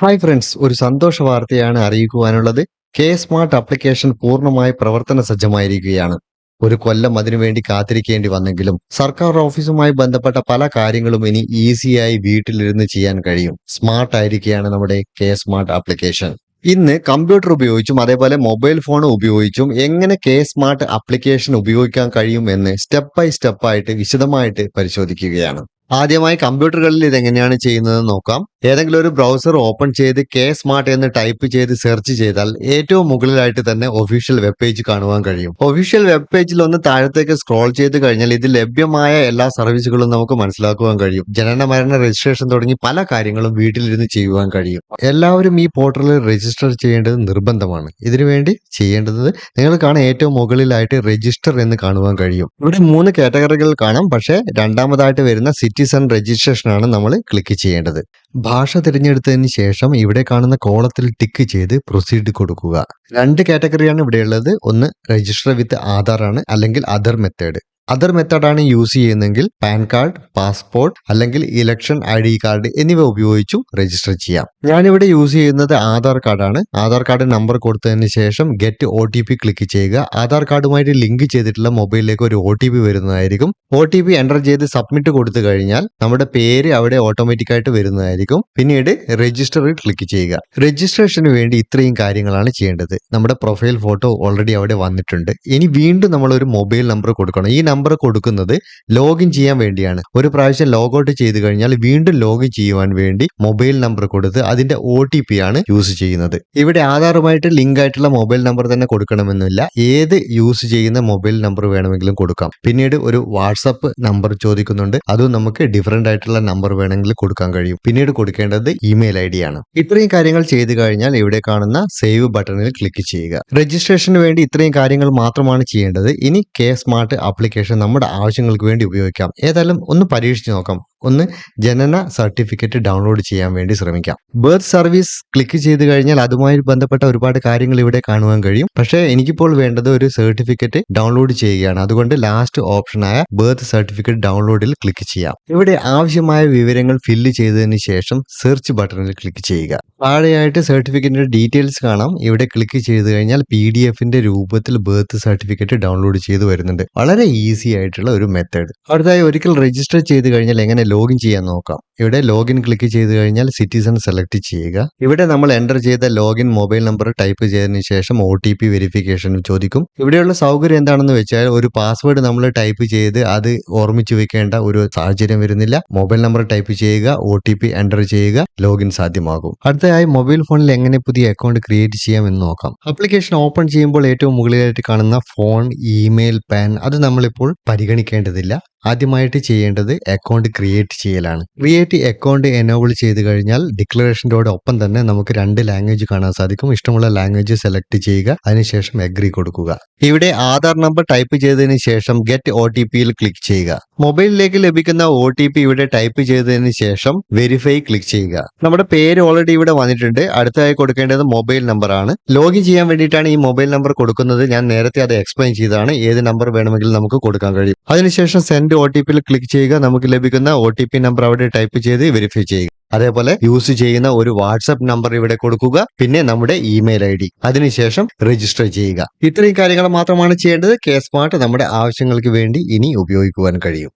Hi friends ഒരു സന്തോഷ വാർത്തയാണ് അറിയിക്കുവാനുള്ളത്. കെ സ്മാർട്ട് ആപ്ലിക്കേഷൻ പൂർണമായി പ്രവർത്തന സജ്ജമായിരിക്കുകയാണ്. ഒരു കൊല്ലം അതിനുവേണ്ടി കാത്തിരിക്കേണ്ടി വന്നെങ്കിലും സർക്കാർ ഓഫീസുമായി ബന്ധപ്പെട്ട പല കാര്യങ്ങളും ഇനി ഈസിയായി വീട്ടിലിരുന്ന് ചെയ്യാൻ കഴിയും. സ്മാർട്ട് ആയിരിക്കുകയാണ് നമ്മുടെ കെ സ്മാർട്ട് ആപ്ലിക്കേഷൻ. ഇന്ന് കമ്പ്യൂട്ടർ ഉപയോഗിച്ചും അതേപോലെ മൊബൈൽ ഫോൺ ഉപയോഗിച്ചും എങ്ങനെ കെ സ്മാർട്ട് ആപ്ലിക്കേഷൻ ഉപയോഗിക്കാൻ കഴിയും എന്ന് സ്റ്റെപ്പ് ബൈ സ്റ്റെപ്പായിട്ട് വിശദമായിട്ട് പരിശോധിക്കുകയാണ്. ആദ്യമായി കമ്പ്യൂട്ടറുകളിൽ ഇതെങ്ങനെയാണ് ചെയ്യുന്നത് നോക്കാം. ഏതെങ്കിലും ഒരു ബ്രൗസർ ഓപ്പൺ ചെയ്ത് കെ സ്മാർട്ട് എന്ന് ടൈപ്പ് ചെയ്ത് സെർച്ച് ചെയ്താൽ ഏറ്റവും മുകളിലായിട്ട് തന്നെ ഒഫീഷ്യൽ വെബ് പേജ് കാണുവാൻ കഴിയും. ഒഫീഷ്യൽ വെബ് പേജിൽ ഒന്ന് താഴത്തേക്ക് സ്ക്രോൾ ചെയ്ത് കഴിഞ്ഞാൽ ഇത് ലഭ്യമായ എല്ലാ സർവീസുകളും നമുക്ക് മനസ്സിലാക്കുവാൻ കഴിയും. ജനന മരണ രജിസ്ട്രേഷൻ തുടങ്ങി പല കാര്യങ്ങളും വീട്ടിലിരുന്ന് ചെയ്യുവാൻ കഴിയും. എല്ലാവരും ഈ പോർട്ടലിൽ രജിസ്റ്റർ ചെയ്യേണ്ടത് നിർബന്ധമാണ്. ഇതിനുവേണ്ടി ചെയ്യേണ്ടത് നിങ്ങൾ കാണാൻ ഏറ്റവും മുകളിലായിട്ട് രജിസ്റ്റർ എന്ന് കാണുവാൻ കഴിയും. ഇവിടെ മൂന്ന് കാറ്റഗറികൾ കാണാം. പക്ഷേ രണ്ടാമതായിട്ട് വരുന്ന സിറ്റിസൺ രജിസ്ട്രേഷൻ ആണ് നമ്മൾ ക്ലിക്ക് ചെയ്യേണ്ടത്. ഭാഷ തിരഞ്ഞെടുത്തതിന് ശേഷം ഇവിടെ കാണുന്ന കോളത്തിൽ ടിക്ക് ചെയ്ത് പ്രൊസീഡ് കൊടുക്കുക. രണ്ട് കാറ്റഗറിയാണ് ഇവിടെയുള്ളത് ഒന്ന് രജിസ്റ്റർ വിത്ത് ആധാർ ആണ് അല്ലെങ്കിൽ അതർ മെത്തേഡ് അതർ മെത്തേഡാണ് യൂസ് ചെയ്യുന്നതെങ്കിൽ പാൻ കാർഡ് പാസ്പോർട്ട് അല്ലെങ്കിൽ ഇലക്ഷൻ ഐ ഡി കാർഡ് എന്നിവ ഉപയോഗിച്ചും രജിസ്റ്റർ ചെയ്യാം. ഞാനിവിടെ യൂസ് ചെയ്യുന്നത് ആധാർ കാർഡാണ് ആധാർ കാർഡ് നമ്പർ കൊടുത്തതിന് ശേഷം get O T P click ചെയ്യുക. ആധാർ കാർഡുമായിട്ട് ലിങ്ക് ചെയ്തിട്ടുള്ള മൊബൈലിലേക്ക് ഒരു ഒ ടി പി വരുന്നതായിരിക്കും. ഒ ടി പി എന്റർ ചെയ്ത് സബ്മിറ്റ് കൊടുത്തു കഴിഞ്ഞാൽ നമ്മുടെ പേര് അവിടെ ഓട്ടോമാറ്റിക് ആയിട്ട് വരുന്നതായിരിക്കും. പിന്നീട് രജിസ്റ്ററിൽ ക്ലിക്ക് ചെയ്യുക. രജിസ്ട്രേഷന് വേണ്ടി ഇത്രയും കാര്യങ്ങളാണ് ചെയ്യേണ്ടത്. നമ്മുടെ പ്രൊഫൈൽ ഫോട്ടോ ഓൾറെഡി അവിടെ വന്നിട്ടുണ്ട്. ഇനി വീണ്ടും നമ്മൾ ഒരു മൊബൈൽ നമ്പർ കൊടുക്കണം. ഈ നമ്പർ കൊടുക്കുന്നത് ലോഗിൻ ചെയ്യാൻ വേണ്ടിയാണ്. ഒരു പ്രാവശ്യം ലോഗൗട്ട് ചെയ്ത് കഴിഞ്ഞാൽ വീണ്ടും ലോഗിൻ ചെയ്യുവാൻ വേണ്ടി മൊബൈൽ നമ്പർ കൊടുത്ത് അതിന്റെ ഒ ആണ് യൂസ് ചെയ്യുന്നത്. ഇവിടെ ആധാറുമായിട്ട് ലിങ്ക് ആയിട്ടുള്ള മൊബൈൽ നമ്പർ തന്നെ കൊടുക്കണമെന്നില്ല. ഏത് യൂസ് ചെയ്യുന്ന മൊബൈൽ നമ്പർ വേണമെങ്കിലും കൊടുക്കാം. പിന്നീട് ഒരു വാട്സപ്പ് നമ്പർ ചോദിക്കുന്നുണ്ട്. അതും നമുക്ക് ഡിഫറെന്റ് ആയിട്ടുള്ള നമ്പർ വേണമെങ്കിൽ കൊടുക്കാൻ കഴിയും. പിന്നീട് കൊടുക്കേണ്ടത് ഇമെയിൽ ഐ ആണ്. ഇത്രയും കാര്യങ്ങൾ ചെയ്തു കഴിഞ്ഞാൽ ഇവിടെ കാണുന്ന സേവ് ബട്ടണിൽ ക്ലിക്ക് ചെയ്യുക. രജിസ്ട്രേഷന് വേണ്ടി ഇത്രയും കാര്യങ്ങൾ മാത്രമാണ് ചെയ്യേണ്ടത്. ഇനി കെ സ്മാർട്ട് ആപ്ലിക്കേഷൻ നമ്മുടെ ആവശ്യങ്ങൾക്ക് വേണ്ടി ഉപയോഗിക്കാം. ഏതായാലും ഒന്ന് പരീക്ഷിച്ച് നോക്കാം. ഒന്ന് ജനന സർട്ടിഫിക്കറ്റ് ഡൗൺലോഡ് ചെയ്യാൻ വേണ്ടി ശ്രമിക്കാം. ബർത്ത് സർവീസ് ക്ലിക്ക് ചെയ്ത് കഴിഞ്ഞാൽ അതുമായി ബന്ധപ്പെട്ട ഒരുപാട് കാര്യങ്ങൾ ഇവിടെ കാണുവാൻ കഴിയും. പക്ഷേ എനിക്കിപ്പോൾ വേണ്ടത് ഒരു സർട്ടിഫിക്കറ്റ് ഡൗൺലോഡ് ചെയ്യുകയാണ്. അതുകൊണ്ട് ലാസ്റ്റ് ഓപ്ഷനായ ബർത്ത് സർട്ടിഫിക്കറ്റ് ഡൗൺലോഡിൽ ക്ലിക്ക് ചെയ്യാം. ഇവിടെ ആവശ്യമായ വിവരങ്ങൾ ഫില്ല് ചെയ്തതിന് ശേഷം സെർച്ച് ബട്ടണിൽ ക്ലിക്ക് ചെയ്യുക. താഴെയായിട്ട് സർട്ടിഫിക്കറ്റിന്റെ ഡീറ്റെയിൽസ് കാണാം. ഇവിടെ ക്ലിക്ക് ചെയ്ത് കഴിഞ്ഞാൽ പി ഡി എഫിന്റെ രൂപത്തിൽ ബർത്ത് സർട്ടിഫിക്കറ്റ് ഡൗൺലോഡ് ചെയ്ത് വരുന്നുണ്ട്. വളരെ ഈസി ആയിട്ടുള്ള ഒരു മെത്തേഡ് അടുത്തായി ഒരിക്കൽ രജിസ്റ്റർ ചെയ്ത് കഴിഞ്ഞാൽ എങ്ങനെ ലോഗിൻ ചെയ്യാൻ നോക്കാം. ഇവിടെ ലോഗിൻ ക്ലിക്ക് ചെയ്ത് കഴിഞ്ഞാൽ സിറ്റിസൺ സെലക്ട് ചെയ്യുക. ഇവിടെ നമ്മൾ എന്റർ ചെയ്ത ലോഗിൻ മൊബൈൽ നമ്പർ ടൈപ്പ് ചെയ്തതിന് ശേഷം ഒ ടി പി വെരിഫിക്കേഷൻ ചോദിക്കും. ഇവിടെയുള്ള സൗകര്യം എന്താണെന്ന് വെച്ചാൽ ഒരു പാസ്വേഡ് നമ്മൾ ടൈപ്പ് ചെയ്ത് അത് ഓർമ്മിച്ചു വെക്കേണ്ട ഒരു സാഹചര്യം വരുന്നില്ല. മൊബൈൽ നമ്പർ ടൈപ്പ് ചെയ്യുക ഒ ടി പി എന്റർ ചെയ്യുക ലോഗിൻ സാധ്യമാകും. അടുത്തതായി മൊബൈൽ ഫോണിൽ എങ്ങനെ പുതിയ അക്കൗണ്ട് ക്രിയേറ്റ് ചെയ്യാം എന്ന് നോക്കാം. ആപ്ലിക്കേഷൻ ഓപ്പൺ ചെയ്യുമ്പോൾ ഏറ്റവും മുകളിലായിട്ട് കാണുന്ന ഫോൺ ഇമെയിൽ പാൻ അത് നമ്മളിപ്പോൾ പരിഗണിക്കേണ്ടതില്ല. ആദ്യമായിട്ട് ചെയ്യേണ്ടത് അക്കൗണ്ട് ക്രിയേറ്റ് ചെയ്യലാണ്. ക്രിയേറ്റ് അക്കൗണ്ട് എനേബിൾ ചെയ്ത് കഴിഞ്ഞാൽ ഡിക്ലറേഷന്റെ ഒപ്പം തന്നെ നമുക്ക് രണ്ട് ലാംഗ്വേജ് കാണാൻ സാധിക്കും. ഇഷ്ടമുള്ള ലാംഗ്വേജ് സെലക്ട് ചെയ്യുക അതിനുശേഷം അഗ്രി കൊടുക്കുക. ഇവിടെ ആധാർ നമ്പർ ടൈപ്പ് ചെയ്തതിന് ശേഷം ഗെറ്റ് ഒ ടി പിയിൽ ക്ലിക്ക് ചെയ്യുക. മൊബൈലിലേക്ക് ലഭിക്കുന്ന ഒ ടി പി ഇവിടെ ടൈപ്പ് ചെയ്തതിന് ശേഷം വെരിഫൈ ക്ലിക്ക് ചെയ്യുക. നമ്മുടെ പേര് ഓൾറെഡി ഇവിടെ വന്നിട്ടുണ്ട്. അടുത്തതായി കൊടുക്കേണ്ടത് മൊബൈൽ നമ്പർ ആണ്. ലോഗിൻ ചെയ്യാൻ വേണ്ടിയിട്ടാണ് ഈ മൊബൈൽ നമ്പർ കൊടുക്കുന്നത്. ഞാൻ നേരത്തെ അത് എക്സ്പ്ലെയിൻ ചെയ്തതാണ്. ഏത് നമ്പർ വേണമെങ്കിലും നമുക്ക് കൊടുക്കാൻ കഴിയും. അതിനുശേഷം സെൻഡ് ഒ ടി പിയിൽ ക്ലിക്ക് ചെയ്യുക. നമുക്ക് ലഭിക്കുന്ന ഒ ടി പി നമ്പർ അവിടെ ടൈപ്പ് ചെയ്ത് വെരിഫൈ ചെയ്യുക. അതേപോലെ യൂസ് ചെയ്യുന്ന ഒരു വാട്സപ്പ് നമ്പർ ഇവിടെ കൊടുക്കുക. പിന്നെ നമ്മുടെ ഇമെയിൽ ഐ ഡി അതിനുശേഷം രജിസ്റ്റർ ചെയ്യുക. ഇത്രയും കാര്യങ്ങൾ മാത്രമാണ് ചെയ്യേണ്ടത്. കെ സ്മാർട്ട് നമ്മുടെ ആവശ്യങ്ങൾക്ക് വേണ്ടി ഇനി ഉപയോഗിക്കുവാൻ കഴിയും.